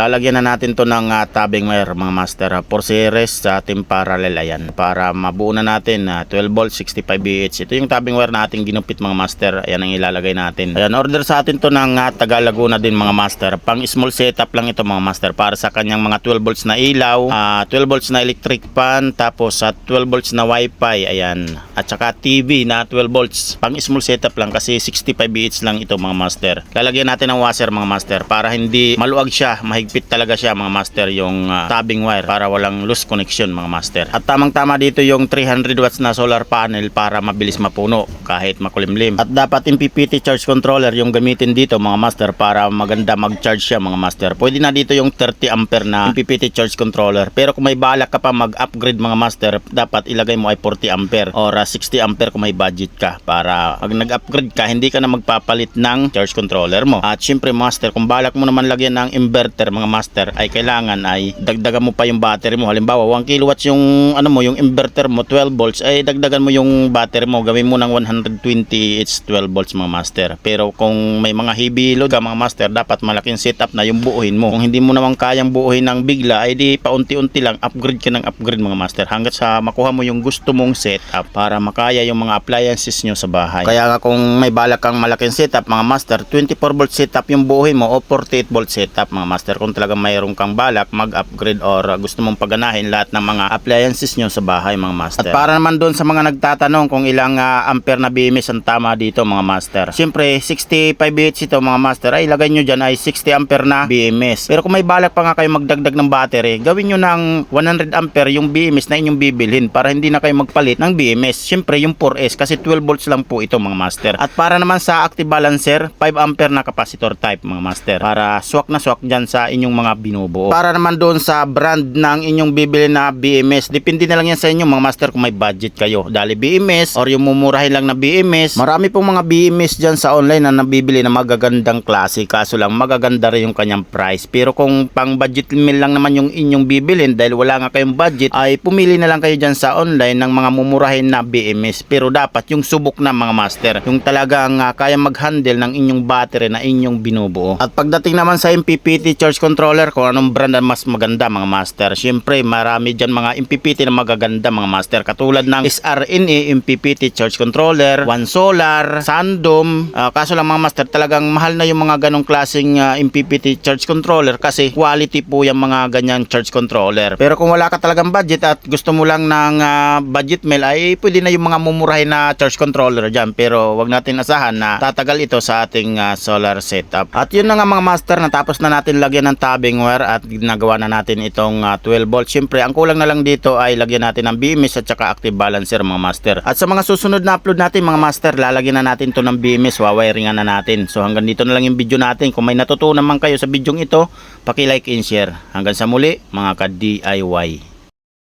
Lalagyan na natin to ng ah, tabing wire mga master. 4 series sa ating parallel ayan. Para mabuo na natin na 12 volts 65 VH. Ito yung tabing wire na ating ginupit mga master. Ayan ang ilalagay natin. Ayan order sa atin to ng ah, Taga Laguna din mga master. Pang small setup lang ito mga master para sa kanyang mga 12 volts na ilaw, ah, 12 volts na electric fan, tapos sa 12 volts na wifi, ayan. At saka TV na 12 volts. Pang small setup lang kasi 65 VH lang ito mga master. Lalagyan natin ng washer mga master para hindi maluwag siya, mahigpit talaga siya mga master yung ah, tabing wire para walang loose connection mga master. At tamang tama dito yung 300 watts na solar panel para mabilis mapuno kahit makulimlim. At dapat yung PPT charge controller yung gamitin dito mga master para maganda mag-charge siya mga master. Pwede na dito yung 30 ampere na PPT charge controller. Pero kung may balak ka pa mag-upgrade mga master, dapat ilagay mo ay 40 ampere or ah, 60 ampere kung may budget ka para pag nag-upgrade ka, hindi ka na magpapalit ng charge controller mo. At syempre master, kung balak mo naman lagyan ng inverter mga master, ay kailangan ay dagdagan mo pa yung battery mo. Halimbawa, 1 kilowatts yung ano mo, yung inverter mo 12 volts, ay dagdagan mo yung battery mo, gawin mo ng 120 it's 12 volts mga master. Pero kung may mga heavy load ka mga master, dapat malaking setup na yung buuhin mo. Kung hindi mo naman kayang buuhin ng bigla, ay di paunti-unti lang upgrade ka ng upgrade mga master hanggat sa makuha mo yung gusto mong setup para makaya yung mga appliances nyo sa bahay. Kaya kung may balak kang malaking setup mga master, 24 volt setup yung buuhin mo o 48 volt setup mga master kung talaga mayroon kang balak mag-upgrade or gusto mong paganahin lahat ng mga appliances nyo sa bahay mga master. At para naman doon sa mga nagtatanong kung ilang uh, ampere na BMS ang tama dito mga master. Siyempre 65 BH ito mga master ay ilagay nyo dyan ay 60 ampere na BMS. Pero kung may balak pa nga kayo magdagdag ng battery, gawin nyo ng 100 ampere yung BMS na inyong bibilhin para hindi na kayo magpalit ng BMS. Siyempre yung 4S kasi 12 volts lang po ito mga master. At para naman sa active balancer, 5 ampere na capacitor type mga master. Para swak na swak dyan sa inyong mga binubuo. Para naman doon sa brand ng inyong bibili na BMS, depende na lang yan sa inyo mga master kung may budget kayo. Dali BMS or yung mumurahin lang na BMS. Marami pong mga BMS dyan sa online na nabibili na magagandang klase. Kaso lang magaganda rin yung kanyang price. Pero kung pang budget meal lang naman yung inyong bibilin dahil wala nga kayong budget, ay pumili na lang kayo dyan sa online ng mga mumurahin na BMS. Pero dapat yung subok na mga master. Yung talagang uh, kaya mag-handle ng inyong battery na inyong binubuo. At pagdating naman sa MPPT charge controller, kung anong brand ang mas maganda mga master. Siyempre marami dyan mga MPPT na magaganda mga master. Katulad ng SRNA MPPT charge controller, One Solar, Sandom. Ah, kaso lang mga master talagang mahal na yung mga ganong klaseng ah, MPPT charge controller kasi quality po yung mga ganyang charge controller. Pero kung wala ka talagang budget at gusto mo lang ng ah, budget mail ay pwede na yung mga mumurahin na charge controller dyan. Pero wag natin asahan na tatagal ito sa ating ah, solar setup. At yun na nga mga master natapos na natin lagyan ng tabing wire at ginagawa na natin itong ah, 12 volt. Siyempre ang kulang na lang dito ay lagyan natin ng BMS at saka active balancer mga master. At sa mga susunod na upload natin mga master lalagyan na natin to ng BMS wawiringan na natin. So hanggang dito na lang yung video natin. Kung may natutunan man kayo sa bidyong ito, paki-like and share. Hanggang sa muli mga ka-DIY.